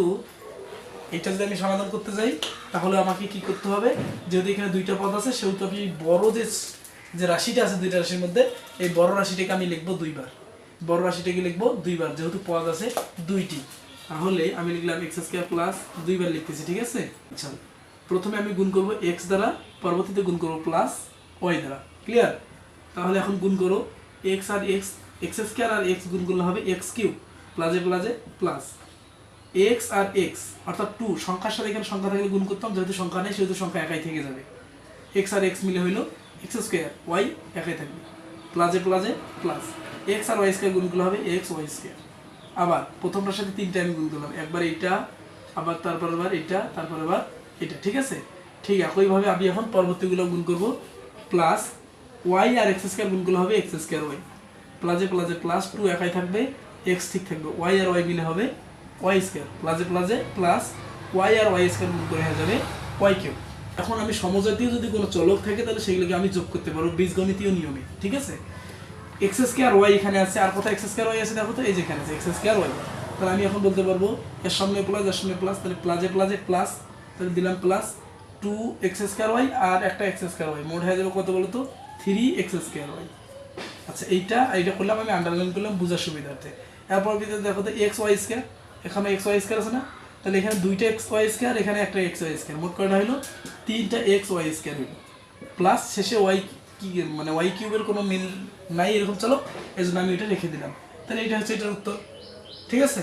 যেহেতু এটা যদি আমি সমাধান করতে যাই, তাহলে আমাকে কি করতে হবে? যেহেতু এখানে দুইটা পদ আছে, সেহেতু আমি বড় যে যে রাশিটা আছে দুইটা রাশির মধ্যে, এই বড় রাশিটাকে আমি লিখব দুইবার। বড় রাশিটাকে লিখব দুইবার, যেহেতু পদ আছে দুইটি। তাহলে আমি লিখলাম এক্স স্কোয়ার প্লাস দুইবার লিখতেছি, ঠিক আছে? আচ্ছা প্রথমে আমি গুণ করব এক্স দ্বারা, পরবর্তীতে গুণ করব প্লাস ওয়াই দ্বারা। ক্লিয়ার তাহলে এখন গুণ করো এক্স আর এক্স এক্স স্কোয়ার আর এক্স গুণ করলে হবে এক্স কিউব প্লাজে প্লাজে প্লাস এক্স আর এক্স অর্থাৎ টু সংখ্যার সাথে এখানে সংখ্যা থাকলে গুণ করতাম, যেহেতু সংখ্যা নেই, সেহেতু সংখ্যা একাই থেকে যাবে। এক্স আর এক্স মিলে হইল এক্স স্কোয়ার ওয়াই একাই থাকবে। প্লাসে প্লাসে প্লাস এক্স আর ওয়াই স্কোয়ার গুণগুলো হবে এক্স ওয়াই স্কোয়ার আবার প্রথমটার সাথে তিনটা আমি গুণ করলাম। একবার এইটা, আবার তারপর আবার এটা তারপর আবার এটা ঠিক আছে? ঠিক একইভাবে আমি এখন পরবর্তীগুলো গুণ করব। প্লাস ওয়াই আর এক্স স্কোয়ার গুণগুলো হবে এক্স স্কোয়ার ওয়াই প্লাসে প্লাসে প্লাস টু একাই থাকবে এক্স ঠিক থাকবে। ওয়াই আর ওয়াই মিলে হবে ওয়াই স্কোয়ার প্লাসে প্লাসে প্লাস ওয়াই আর ওয়াই স্কোয়ার গুণ করে হয়ে যাবে ওয়াই কিউ এখন আমি সমজাতীয় যদি কোনো চলক থাকে, তাহলে সেগুলোকে আমি যোগ করতে পারব বীজগণিতীয় নিয়মে, ঠিক আছে? এক্স স্কোয়ার ওয়াই এখানে আছে, আর কোথায় এক্স স্কোয়ার ওয়াই আছে দেখো তো, এই যেখানে আছে এক্স স্কোয়ার ওয়াই তাহলে আমি এখন বলতে পারব, এর সামনে প্লাস এর সামনে প্লাস তাহলে প্লাসে প্লাসে প্লাস তাহলে দিলাম plus two X square Y আর একটা এক্স স্কোয়ার ওয়াই মোট হয়ে যাবে কত বলো তো থ্রি এক্স স্কোয়ার ওয়াই আচ্ছা এইটা এইটা করলাম, আমি আন্ডারলাইন করলাম, বোঝার সুবিধার্থে। এরপর দেখো তো এক্স ওয়াই স্কোয়ার এখানে এক্স ওয়াই স্কোয়ার আছে না? তাহলে এখানে দুইটা এক্স ওয়াই স্কোয়ার এখানে একটা এক্স ওয়াই স্কোয়ার মোট কয়টা হলো তিনটা এক্স ওয়াই স্কোয়ার প্লাস শেষে ওয়াই কি মানে ওয়াই কিউবের কোনো মিল নাই এরকম, চলো। এই জন্য আমি এটা রেখে দিলাম। তাহলে এটা হচ্ছে এটার উত্তর। ঠিক আছে?